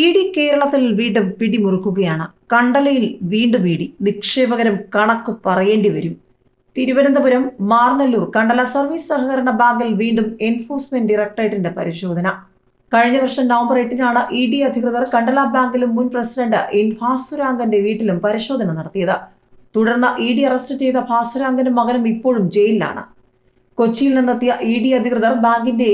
E D കേരളത്തിൽ വീണ്ടും പിടിമുറുക്കുകയാണ്. കണ്ടലയിൽ വീണ്ടും ഇ ഡി. നിക്ഷേപകരും കണക്ക് പറയേണ്ടി വരും. തിരുവനന്തപുരം മാർനല്ലൂർ കണ്ടല സർവീസ് സഹകരണ ബാങ്കിൽ വീണ്ടും എൻഫോഴ്സ്മെന്റ് ഡയറക്ടറേറ്റിന്റെ പരിശോധന. കഴിഞ്ഞ വർഷം നവംബർ എട്ടിനാണ് ഇ ഡി അധികൃതർ കണ്ടല ബാങ്കിലും മുൻ പ്രസിഡന്റ് എൻ ഭാസുരാങ്കന്റെ വീട്ടിലും പരിശോധന നടത്തിയത്. തുടർന്ന് ഇ ഡി അറസ്റ്റ് ചെയ്ത ഭാസുരാങ്കനും മകനും ഇപ്പോഴും ജയിലിലാണ്. കൊച്ചിയിൽ നിന്നെത്തിയ ഇ ഡി അധികൃതർ ബാങ്കിന്റെ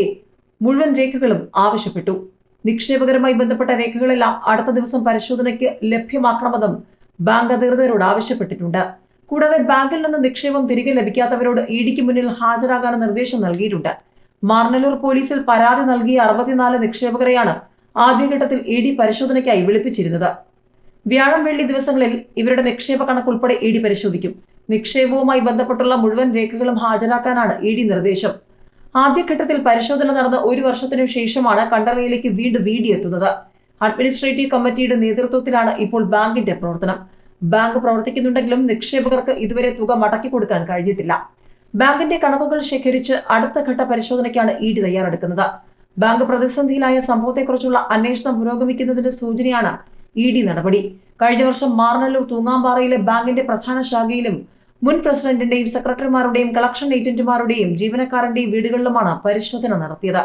മുഴുവൻ രേഖകളും ആവശ്യപ്പെട്ടു. നിക്ഷേപകരുമായി ബന്ധപ്പെട്ട രേഖകളെല്ലാം അടുത്ത ദിവസം പരിശോധനയ്ക്ക് ലഭ്യമാക്കണമെന്നും ബാങ്ക് അധികൃതരോട് ആവശ്യപ്പെട്ടിട്ടുണ്ട്. കൂടാതെ ബാങ്കിൽ നിന്ന് നിക്ഷേപം തിരികെ ലഭിക്കാത്തവരോട് ഇ ഡിക്ക് മുന്നിൽ ഹാജരാകാൻ നിർദ്ദേശം നൽകിയിട്ടുണ്ട്. മാർനല്ലൂർ പോലീസിൽ പരാതി നൽകിയ അറുപത്തിനാല് നിക്ഷേപകരെയാണ് ആദ്യഘട്ടത്തിൽ ഇ ഡി പരിശോധനയ്ക്കായി വിളിപ്പിച്ചിരുന്നത്. വ്യാഴം വെള്ളി ദിവസങ്ങളിൽ ഇവരുടെ നിക്ഷേപ കണക്ക് ഉൾപ്പെടെ ഇ ഡി പരിശോധിക്കും. നിക്ഷേപവുമായി ബന്ധപ്പെട്ടുള്ള മുഴുവൻ രേഖകളും ഹാജരാക്കാനാണ് ഇ ഡി നിർദ്ദേശം. ആദ്യഘട്ടത്തിൽ പരിശോധന നടന്ന ഒരു വർഷത്തിനു ശേഷമാണ് കണ്ടറയിലേക്ക് വീണ്ടും വീടിയെത്തുന്നത് അഡ്മിനിസ്ട്രേറ്റീവ് കമ്മിറ്റിയുടെ നേതൃത്വത്തിലാണ് ഇപ്പോൾ ബാങ്കിന്റെ പ്രവർത്തനം. ബാങ്ക് പ്രവർത്തിക്കുന്നുണ്ടെങ്കിലും നിക്ഷേപകർക്ക് ഇതുവരെ തുക മടക്കി കൊടുക്കാൻ കഴിഞ്ഞിട്ടില്ല. ബാങ്കിന്റെ കണക്കുകൾ ശേഖരിച്ച് അടുത്ത ഘട്ട പരിശോധനയ്ക്കാണ് ഇ ഡി തയ്യാറെടുക്കുന്നത്. ബാങ്ക് പ്രതിസന്ധിയിലായ സംഭവത്തെക്കുറിച്ചുള്ള അന്വേഷണം പുരോഗമിക്കുന്നതിന്റെ സൂചനയാണ് ഇ ഡി നടപടി. കഴിഞ്ഞ വർഷം മാർനല്ലൂർ തൂങ്ങാമ്പാറയിലെ ബാങ്കിന്റെ പ്രധാന ശാഖയിലും മുൻ പ്രസിഡന്റിന്റെയും സെക്രട്ടറിമാരുടെയും കളക്ഷൻ ഏജന്റുമാരുടെയും ജീവനക്കാരന്റെയും വീടുകളിലുമാണ് പരിശോധന നടത്തിയത്.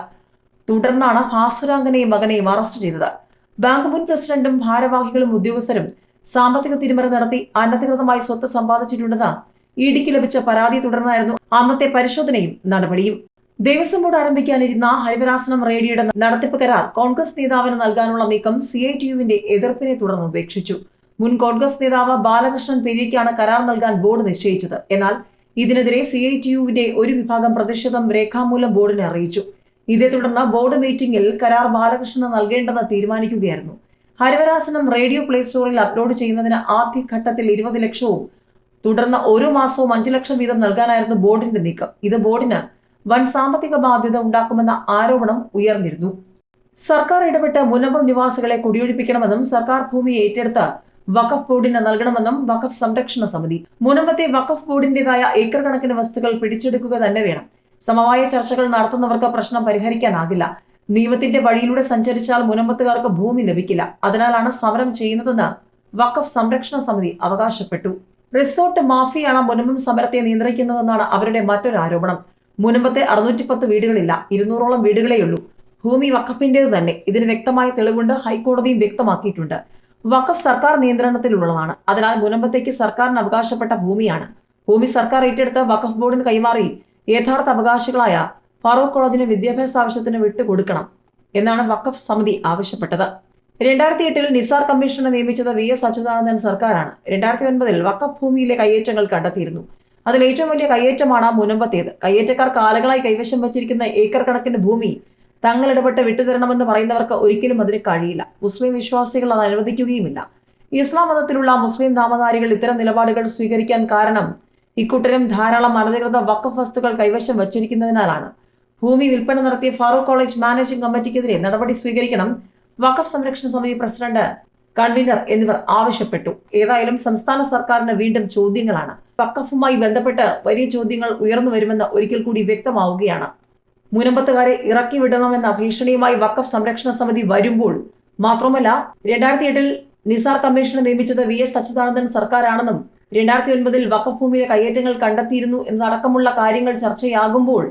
തുടർന്നാണ് ഭാസുരാങ്കനെയും മകനെയും അറസ്റ്റ് ചെയ്തത്. ബാങ്ക് മുൻ പ്രസിഡന്റും ഭാരവാഹികളും ഉദ്യോഗസ്ഥരും സാമ്പത്തിക തിരിമറി നടത്തി അനധികൃതമായി സ്വത്ത് സമ്പാദിച്ചിട്ടുണ്ടെന്ന് ഇഡിക്ക് ഡിക്ക് ലഭിച്ച പരാതി തുടർന്നായിരുന്നു അന്നത്തെ പരിശോധനയും നടപടിയും. ദേവസ്വം ബോർഡ് ആരംഭിക്കാനിരുന്ന ഹരിവരാസനം റേഡിയോയുടെ നടത്തിപ്പ് കരാർ കോൺഗ്രസ് നേതാവിന് നൽകാനുള്ള നീക്കം സി ഐ എതിർപ്പിനെ തുടർന്ന് ഉപേക്ഷിച്ചു. മുൻ കോൺഗ്രസ് നേതാവ് ബാലകൃഷ്ണൻ പെരിയയ്ക്കാണ് കരാർ നൽകാൻ ബോർഡ് നിശ്ചയിച്ചത്. എന്നാൽ ഇതിനെതിരെ സി ഐ ടി യുവിന്റെ ഒരു വിഭാഗം പ്രതിഷേധം രേഖാമൂലം ബോർഡിനെ അറിയിച്ചു. ഇതേ തുടർന്ന് ബോർഡ് മീറ്റിംഗിൽ കരാർ ബാലകൃഷ്ണന് നൽകേണ്ടെന്ന് തീരുമാനിക്കുകയായിരുന്നു. ഹരിവരാസനം റേഡിയോ പ്ലേ സ്റ്റോറിൽ അപ്ലോഡ് ചെയ്യുന്നതിന് ആദ്യഘട്ടത്തിൽ ഇരുപത് ലക്ഷവും തുടർന്ന് ഓരോ മാസവും അഞ്ചു ലക്ഷം വീതം നൽകാനായിരുന്നു ബോർഡിന്റെ നീക്കം. ഇത് ബോർഡിന് വൻ സാമ്പത്തിക ബാധ്യത ഉണ്ടാക്കുമെന്ന ആരോപണം ഉയർന്നിരുന്നു. സർക്കാർ ഇടപെട്ട് മുനമ്പം നിവാസികളെ കുടിയൊഴിപ്പിക്കണമെന്നും സർക്കാർ ഭൂമി ഏറ്റെടുത്ത് വഖഫ് ബോർഡിന് നൽകണമെന്നും വഖഫ് സംരക്ഷണ സമിതി. മുനമ്പത്തെ വഖഫ് ബോർഡിന്റേതായ ഏക്കർ കണക്കിന് വസ്തുക്കൾ പിടിച്ചെടുക്കുക തന്നെ വേണം. സമവായ ചർച്ചകൾ നടത്തുന്നവർക്ക് പ്രശ്നം പരിഹരിക്കാനാകില്ല. നിയമത്തിന്റെ വഴിയിലൂടെ സഞ്ചരിച്ചാൽ മുനമ്പത്തുകാർക്ക് ഭൂമി ലഭിക്കില്ല. അതിനാലാണ് സമരം ചെയ്യുന്നതെന്ന് വഖഫ് സംരക്ഷണ സമിതി അവകാശപ്പെട്ടു. റിസോർട്ട് മാഫിയാണ് മുനമ്പം സമരത്തെ നിയന്ത്രിക്കുന്നതെന്നാണ് അവരുടെ മറ്റൊരു ആരോപണം. മുനമ്പത്തെ അറുന്നൂറ്റി പത്ത് വീടുകളില്ല. ഇരുന്നൂറോളം വീടുകളേയുള്ളൂ. ഭൂമി വഖഫിന്റേത് തന്നെ. ഇതിന് വ്യക്തമായ തെളിവുണ്ട്. ഹൈക്കോടതിയും വ്യക്തമാക്കിയിട്ടുണ്ട്. വഖഫ് സർക്കാർ നിയന്ത്രണത്തിലുള്ളതാണ്. അതിനാൽ മുനമ്പത്തേക്ക് സർക്കാരിന് അവകാശപ്പെട്ട ഭൂമിയാണ്. ഭൂമി സർക്കാർ ഏറ്റെടുത്ത് വഖഫ് ബോർഡിന് കൈമാറി യഥാർത്ഥ അവകാശികളായ ഫറൂഖ് കോളേജിന് വിദ്യാഭ്യാസ ആവശ്യത്തിന് വിട്ടുകൊടുക്കണം എന്നാണ് വഖഫ് സമിതി ആവശ്യപ്പെട്ടത്. രണ്ടായിരത്തി എട്ടിൽ നിസാർ കമ്മീഷനെ നിയമിച്ചത് വി എസ് അച്യുതാനന്ദൻ സർക്കാരാണ്. രണ്ടായിരത്തി ഒൻപതിൽ വഖഫ് ഭൂമിയിലെ കയ്യേറ്റങ്ങൾ കണ്ടെത്തിയിരുന്നു. അതിൽ ഏറ്റവും വലിയ കയ്യേറ്റമാണ് മുനമ്പത്തേത്. കയ്യേറ്റക്കാർ കാലങ്ങളായി കൈവശം വച്ചിരിക്കുന്ന ഏക്കർ കണക്കിന് ഭൂമി തങ്ങൾ ഇടപെട്ട് വിട്ടുതരണമെന്ന് പറയുന്നവർക്ക് ഒരിക്കലും അതിന് കഴിയില്ല. മുസ്ലിം വിശ്വാസികൾ അത് അനുവദിക്കുകയുമില്ല. ഇസ്ലാം മതത്തിലുള്ള മുസ്ലിം നാമധാരികൾ ഇത്തരം നിലപാടുകൾ സ്വീകരിക്കാൻ കാരണം ഇക്കൂട്ടരും ധാരാളം അനധികൃത വക്കഫ് വസ്തുക്കൾ കൈവശം വച്ചിരിക്കുന്നതിനാലാണ്. ഭൂമി വിൽപ്പന നടത്തിയ ഫാറൂഖ് കോളേജ് മാനേജിംഗ് കമ്മിറ്റിക്കെതിരെ നടപടി സ്വീകരിക്കണം. വഖഫ് സംരക്ഷണ സമിതി പ്രസിഡന്റ് കൺവീനർ എന്നിവർ ആവശ്യപ്പെട്ടു. ഏതായാലും സംസ്ഥാന സർക്കാരിന് വീണ്ടും ചോദ്യങ്ങളാണ്. വഖഫുമായി ബന്ധപ്പെട്ട് വലിയ ചോദ്യങ്ങൾ ഉയർന്നു വരുമെന്ന് ഒരിക്കൽ കൂടി വ്യക്തമാവുകയാണ്. മുനമ്പത്തുകാരെ ഇറക്കി വിടണമെന്ന ഭീഷണിയുമായി വഖഫ് സംരക്ഷണ സമിതി വരുമ്പോൾ മാത്രമല്ല രണ്ടായിരത്തി എട്ടിൽ നിസാർ കമ്മീഷനെ നിയമിച്ചത് വി എസ് അച്യുതാനന്ദൻ സർക്കാരാണെന്നും രണ്ടായിരത്തി ഒൻപതിൽ വഖഫ് ഭൂമിയിലെ കയ്യേറ്റങ്ങൾ കണ്ടെത്തിയിരുന്നു എന്നതടക്കമുള്ള കാര്യങ്ങൾ ചർച്ചയാകുമ്പോൾ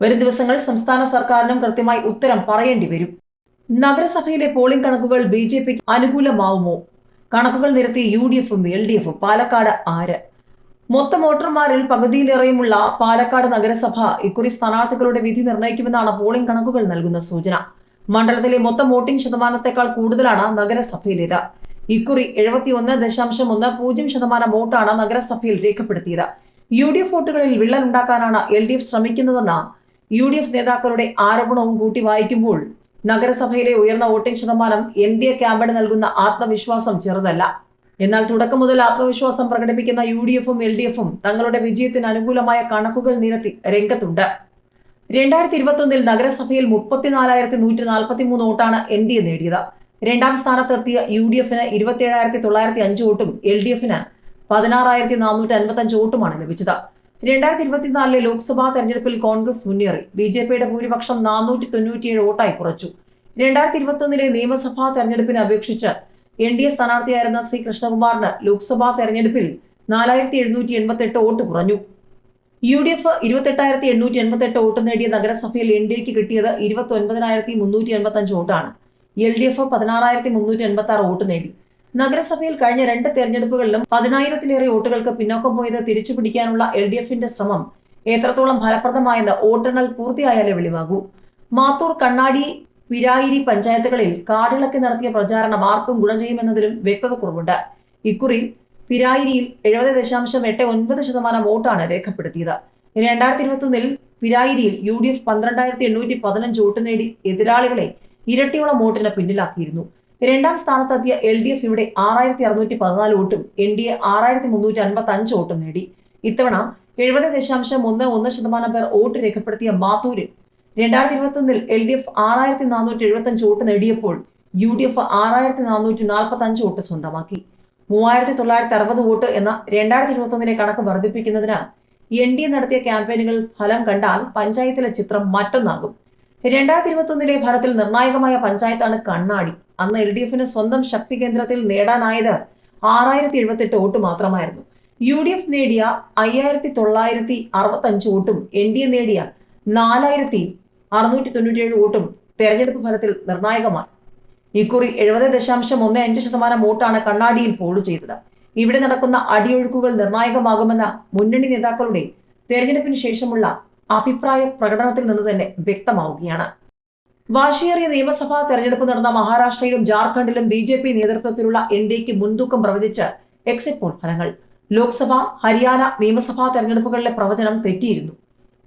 വരും ദിവസങ്ങൾ സംസ്ഥാന സർക്കാരിനും കൃത്യമായി ഉത്തരം പറയേണ്ടി വരും. നഗരസഭയിലെ പോളിംഗ് കണക്കുകൾ ബി ജെ പിക്ക് അനുകൂലമാവുമോ? കണക്കുകൾ നിരത്തി യു ഡി എഫും എൽ ഡി എഫും പാലക്കാട് ആര്? മൊത്തം വോട്ടർമാരിൽ പകുതിയിലേറെയുമുള്ള പാലക്കാട് നഗരസഭ ഇക്കുറി സ്ഥാനാർത്ഥികളുടെ വിധി നിർണയിക്കുമെന്നാണ് പോളിംഗ് കണക്കുകൾ നൽകുന്ന സൂചന. മണ്ഡലത്തിലെ മൊത്തം വോട്ടിംഗ് ശതമാനത്തെക്കാൾ കൂടുതലാണ് നഗരസഭയിലേത്. ഇക്കുറി എഴുപത്തി ഒന്ന് ദശാംശം ഒന്ന് പൂജ്യം ശതമാനം വോട്ടാണ് നഗരസഭയിൽ രേഖപ്പെടുത്തിയത്. യു ഡി എഫ് വോട്ടുകളിൽ വിള്ളൽ ഉണ്ടാക്കാനാണ് എൽ ഡി എഫ് ശ്രമിക്കുന്നതെന്ന യു ഡി എഫ് നേതാക്കളുടെ ആരോപണവും കൂട്ടി വായിക്കുമ്പോൾ നഗരസഭയിലെ ഉയർന്ന വോട്ടിംഗ് ശതമാനം എൻ ഡി എ ക്യാമ്പിന് നൽകുന്ന ആത്മവിശ്വാസം ചെറുതല്ല. എന്നാൽ തുടക്കം മുതൽ ആത്മവിശ്വാസം പ്രകടിപ്പിക്കുന്ന യു ഡി എഫും എൽ ഡി എഫും തങ്ങളുടെ വിജയത്തിന് അനുകൂലമായ കണക്കുകൾ നിരത്തി രംഗത്തുണ്ട്. രണ്ടായിരത്തി ഇരുപത്തൊന്നിൽ നഗരസഭയിൽ മുപ്പത്തിനാലായിരത്തി നൂറ്റി നാൽപ്പത്തി മൂന്ന് വോട്ടാണ് എൻ ഡി എ നേടിയത്. രണ്ടാം സ്ഥാനത്തെത്തിയ യു ഡി എഫിന് ഇരുപത്തിയേഴായിരത്തി തൊള്ളായിരത്തി അഞ്ച് വോട്ടും എൽ ഡി എഫിന് പതിനാറായിരത്തി നാനൂറ്റി അൻപത്തി അഞ്ച് വോട്ടുമാണ് ലഭിച്ചത്. രണ്ടായിരത്തി ഇരുപത്തിനാലിലെ ലോക്സഭാ തെരഞ്ഞെടുപ്പിൽ കോൺഗ്രസ് മുന്നേറി. ബി ജെ പിയുടെ ഭൂരിപക്ഷം നാനൂറ്റി തൊണ്ണൂറ്റിയേഴ് വോട്ടായി കുറച്ചു. രണ്ടായിരത്തി ഇരുപത്തൊന്നിലെ നിയമസഭാ തെരഞ്ഞെടുപ്പിനെ അപേക്ഷിച്ച് എൻ ഡി എ സ്ഥാനാർത്ഥിയായിരുന്ന സി കൃഷ്ണകുമാറിന് ലോക്സഭാ തെരഞ്ഞെടുപ്പിൽ നാലായിരത്തി എഴുന്നൂറ്റി എൺപത്തി എട്ട് വോട്ട് കുറഞ്ഞു. യു ഡി എഫ് ഇരുപത്തെട്ടായിരത്തി എണ്ണൂറ്റി എൺപത്തി എട്ട് വോട്ട് നേടിയ നഗരസഭയിൽ എൻ ഡി എക്ക് കിട്ടിയത് ഇരുപത്തി ഒൻപതിനായിരത്തി മുന്നൂറ്റി എൺപത്തി അഞ്ച് വോട്ടാണ്. എൽ ഡി എഫ് പതിനാറായിരത്തി മുന്നൂറ്റി എൺപത്തി ആറ് വോട്ട് നേടി. നഗരസഭയിൽ കഴിഞ്ഞ രണ്ട് തെരഞ്ഞെടുപ്പുകളിലും പതിനായിരത്തിലേറെ വോട്ടുകൾക്ക് പിന്നോക്കം പോയത് തിരിച്ചു പിടിക്കാനുള്ള എൽ ഡി എഫിന്റെ ശ്രമം എത്രത്തോളം ഫലപ്രദമായെന്ന് വോട്ടെണ്ണൽ പൂർത്തിയായാലേ വെളിവാകൂ. മാത്തൂർ കണ്ണാടി പിരായിരി പഞ്ചായത്തുകളിൽ കാടിളക്കി നടത്തിയ പ്രചാരണം ആർക്കും ഗുണം ചെയ്യുമെന്നതിലും വ്യക്തത കുറവുണ്ട്. ഇക്കുറി പിരായിരിയിൽ എഴുപത് ദശാംശം എട്ട് ഒൻപത് ശതമാനം വോട്ടാണ് രേഖപ്പെടുത്തിയത്. രണ്ടായിരത്തി ഇരുപത്തൊന്നിൽ പിരായിരിയിൽ യു ഡി എഫ് പന്ത്രണ്ടായിരത്തി എണ്ണൂറ്റി പതിനഞ്ച് വോട്ട് നേടി എതിരാളികളെ ഇരട്ടിയോളം വോട്ടിന് പിന്നിലാക്കിയിരുന്നു. രണ്ടാം സ്ഥാനത്തെത്തിയ എൽ ഡി എഫ് ഇവിടെ ആറായിരത്തി അറുന്നൂറ്റി പതിനാല് വോട്ടും എൻ ഡി എ ആറായിരത്തി മുന്നൂറ്റി അൻപത്തി അഞ്ച് വോട്ടും നേടി. ഇത്തവണ എഴുപത് ദശാംശം ഒന്ന് ഒന്ന് ശതമാനം പേർ വോട്ട് രേഖപ്പെടുത്തിയ മാത്തൂരിൽ രണ്ടായിരത്തി ഇരുപത്തൊന്നിൽ എൽ ഡി എഫ് ആറായിരത്തി നാനൂറ്റി എഴുപത്തി അഞ്ച് വോട്ട് നേടിയപ്പോൾ യു ഡി എഫ് ആറായിരത്തി നാനൂറ്റി നാൽപ്പത്തി അഞ്ച് വോട്ട് സ്വന്തമാക്കി. മൂവായിരത്തി തൊള്ളായിരത്തി അറുപത് വോട്ട് എന്ന രണ്ടായിരത്തി ഇരുപത്തൊന്നിലെ കണക്ക് വർദ്ധിപ്പിക്കുന്നതിന് എൻ ഡി എ നടത്തിയ ക്യാമ്പയിനുകൾ ഫലം കണ്ടാൽ പഞ്ചായത്തിലെ ചിത്രം മറ്റൊന്നാകും. രണ്ടായിരത്തി ഇരുപത്തൊന്നിലെ ഫലത്തിൽ നിർണായകമായ പഞ്ചായത്താണ് കണ്ണാടി. അന്ന് എൽ ഡി എഫിന് സ്വന്തം ശക്തി കേന്ദ്രത്തിൽ നേടാനായത് ആറായിരത്തി എഴുപത്തെട്ട് വോട്ട് മാത്രമായിരുന്നു. യു ഡി എഫ് നേടിയ അയ്യായിരത്തി തൊള്ളായിരത്തി അറുപത്തി അഞ്ച് വോട്ടും എൻ ഡി എ നേടിയ നാലായിരത്തി അറുന്നൂറ്റി തൊണ്ണൂറ്റിയേഴ് വോട്ടും തെരഞ്ഞെടുപ്പ് ഫലത്തിൽ നിർണായകമാണ് ഇക്കുറി എഴുപത് ദശാംശം ഒന്ന് അഞ്ച് ശതമാനം വോട്ടാണ് കണ്ണാടിയിൽ പോൾ ചെയ്തത്. ഇവിടെ നടക്കുന്ന അടിയൊഴുക്കുകൾ നിർണായകമാകുമെന്ന മുന്നണി നേതാക്കളുടെ തെരഞ്ഞെടുപ്പിന് ശേഷമുള്ള അഭിപ്രായ പ്രകടനത്തിൽ നിന്ന് തന്നെ വ്യക്തമാവുകയാണ്. വാശിയേറിയ നിയമസഭാ തെരഞ്ഞെടുപ്പ് നടന്ന മഹാരാഷ്ട്രയിലും ജാർഖണ്ഡിലും ബി ജെ പി നേതൃത്വത്തിലുള്ള എൻ ഡി എക്ക് മുൻതൂക്കം പ്രവചിച്ച് എക്സിറ്റ് പോൾ ഫലങ്ങൾ. ലോക്സഭ ഹരിയാന നിയമസഭാ തെരഞ്ഞെടുപ്പുകളിലെ പ്രവചനം തെറ്റിയിരുന്നു.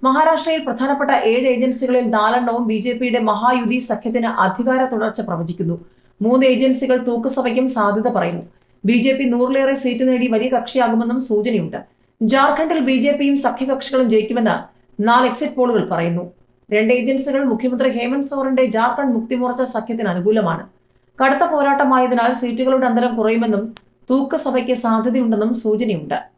മഹാരാഷ്ട്രയിൽ പ്രധാനപ്പെട്ട ഏഴ് ഏജൻസികളിൽ നാലെണ്ണവും ബി ജെ പിയുടെ മഹായുതി സഖ്യത്തിന് അധികാര തുടർച്ച പ്രവചിക്കുന്നു. മൂന്ന് ഏജൻസികൾ തൂക്കുസഭയ്ക്കും സാധ്യത പറയുന്നു. ബി ജെ പി നൂറിലേറെ സീറ്റ് നേടി വലിയ കക്ഷിയാകുമെന്നും സൂചനയുണ്ട്. ജാർഖണ്ഡിൽ ബി ജെ പിയും സഖ്യകക്ഷികളും ജയിക്കുമെന്ന് നാല് എക്സിറ്റ് പോളുകൾ പറയുന്നു. രണ്ട് ഏജൻസികൾ മുഖ്യമന്ത്രി ഹേമന്ത് സോറന്റെ ജാർഖണ്ഡ് മുക്തി മോർച്ച സഖ്യത്തിന് അനുകൂലമാണ്. കടുത്ത പോരാട്ടമായതിനാൽ സീറ്റുകളുടെ അന്തരം കുറയുമെന്നും തൂക്കസഭയ്ക്ക് സാധ്യതയുണ്ടെന്നും സൂചനയുണ്ട്.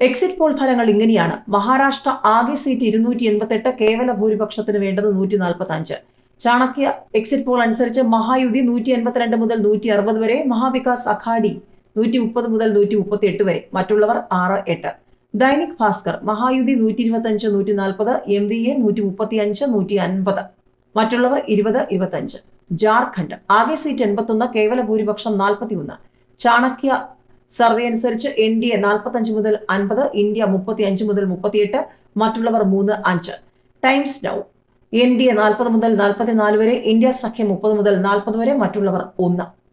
എക്സിറ്റ് പോൾ ഫലങ്ങൾ ഇങ്ങനെയാണ്. മഹാരാഷ്ട്ര ആകെ സീറ്റ് ഇരുന്നൂറ്റി എൺപത്തെട്ട് കേവല ഭൂരിപക്ഷത്തിന് വേണ്ടത് നൂറ്റി നാൽപ്പത്തി അഞ്ച് ചാണക്യ എക്സിറ്റ് പോൾ അനുസരിച്ച് മഹായുതി നൂറ്റി എൺപത്തിരണ്ട് മുതൽ നൂറ്റി അറുപത് വരെ മഹാവികാസ് അഖാഡി നൂറ്റി മുപ്പത് മുതൽ നൂറ്റി മുപ്പത്തി എട്ട് വരെ. മറ്റുള്ളവർ ആറ് എട്ട്. ദൈനിക് ഭാസ്കർ മഹായുതി നൂറ്റി ഇരുപത്തി അഞ്ച് നൂറ്റി നാൽപ്പത് എം വി എ നൂറ്റി മുപ്പത്തി അഞ്ച് നൂറ്റി അൻപത് മറ്റുള്ളവർ ഇരുപത് ഇരുപത്തഞ്ച്. ജാർഖണ്ഡ് ആകെ സീറ്റ് എൺപത്തൊന്ന് കേവല ഭൂരിപക്ഷം നാൽപ്പത്തി ഒന്ന് ചാണക്യ സർവേ അനുസരിച്ച് എൻ ഡി എ നാൽപ്പത്തഞ്ച് മുതൽ അൻപത് ഇന്ത്യ മുപ്പത്തി അഞ്ച് മുതൽ മുപ്പത്തിയെട്ട് മറ്റുള്ളവർ മൂന്ന് അഞ്ച്. Times Now. N D A നാൽപ്പത് മുതൽ നാൽപ്പത്തിനാല് വരെ ഇന്ത്യ സഖ്യം മുപ്പത് മുതൽ നാൽപ്പത് വരെ മറ്റുള്ളവർ ഒന്ന്.